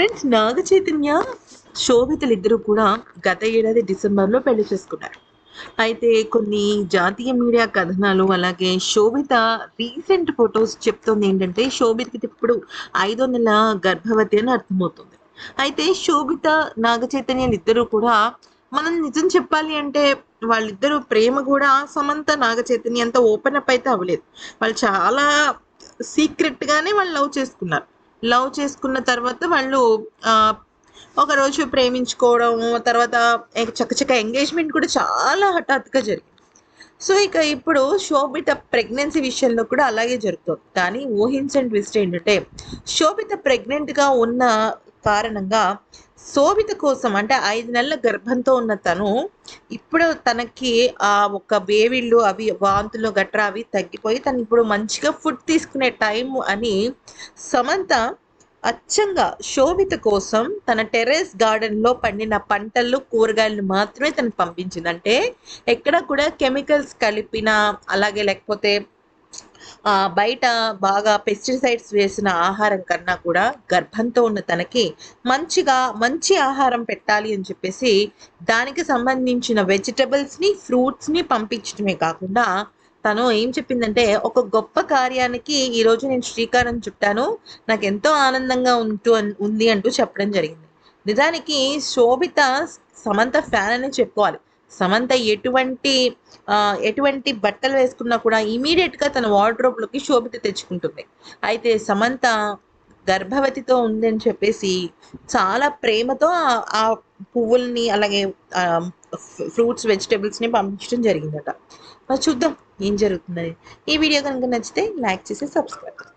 Friends Naga Chaitanya శోభితలు కూడా గత ఏడాది డిసెంబర్లో పెళ్ళి చేసుకున్నారు. అయితే కొన్ని జాతీయ మీడియా కథనాలు అలాగే శోభిత రీసెంట్ ఫొటోస్ చెప్తుంది ఏంటంటే శోభితకి ఇప్పుడు ఐదో నెల గర్భవతి అని అర్థమవుతుంది. అయితే శోభిత నాగ చైతన్యలు ఇద్దరు కూడా మనం నిజం చెప్పాలి అంటే వాళ్ళిద్దరూ ప్రేమ కూడా సమంత నాగ చైతన్య అంత ఓపెన్ అప్ అయితే అవ్వలేదు. వాళ్ళు చాలా సీక్రెట్ గానే వాళ్ళు లవ్ చేసుకున్నారు. లవ్ చేసుకున్న తర్వాత వాళ్ళు ఒకరోజు ఒక రోజు ప్రేమించుకోవడం తర్వాత చక్కచక్క ఎంగేజ్మెంట్ కూడా చాలా హఠాత్తుగా జరిగింది. సో ఇక ఇప్పుడు శోభిత ప్రెగ్నెన్సీ విషయంలో కూడా అలాగే జరుగుతుంది. కానీ ఊహించండి ట్విస్ట్ ఏంటంటే శోభిత ప్రెగ్నెంట్గా ఉన్న కారణంగా శోభిత కోసం అంటే ఐదు నెలల గర్భంతో ఉన్న తను ఇప్పుడు తనకి ఆ ఒక వేవిళ్ళు అవి వాంతులు గట్రా అవి తగ్గిపోయి తను ఇప్పుడు మంచిగా ఫుడ్ తీసుకునే టైం అని సమంత అచ్చంగా శోభిత కోసం తన టెర్రస్ గార్డెన్లో పండిన పంటలు కూరగాయలను మాత్రమే తను పంపించిందంటే ఎక్కడ కూడా కెమికల్స్ కలిపిన అలాగే లేకపోతే బయట బాగా పెస్టిసైడ్స్ వేసిన ఆహారం కన్నా కూడా గర్భంతో ఉన్న తనకి మంచిగా మంచి ఆహారం పెట్టాలి అని చెప్పేసి దానికి సంబంధించిన వెజిటబుల్స్ని ఫ్రూట్స్ని పంపించడమే కాకుండా తను ఏం చెప్పిందంటే ఒక గొప్ప కార్యానికి ఈరోజు నేను శ్రీకారం చుట్టాను. నాకు ఎంతో ఆనందంగా ఉంటూ ఉంది అంటూ చెప్పడం జరిగింది. నిజానికి శోభిత సమంత ఫ్యాన్ అని చెప్పుకోవాలి. సమంత ఎటువంటి ఎటువంటి బట్టలు వేసుకున్నా కూడా ఇమీడియట్గా తన వార్డ్రోబ్లోకి శోభిత తెచ్చుకుంటుంది. అయితే సమంత గర్భవతితో ఉందని చెప్పేసి చాలా ప్రేమతో ఆ- ఆ పువ్వుల్ని అలాగే ఫ్రూట్స్ వెజిటేబుల్స్ని పంపించడం జరిగిందట. మరి చూద్దాం ఏం జరుగుతుందని. ఈ వీడియో కనుక నచ్చితే లైక్ చేసి సబ్స్క్రైబ్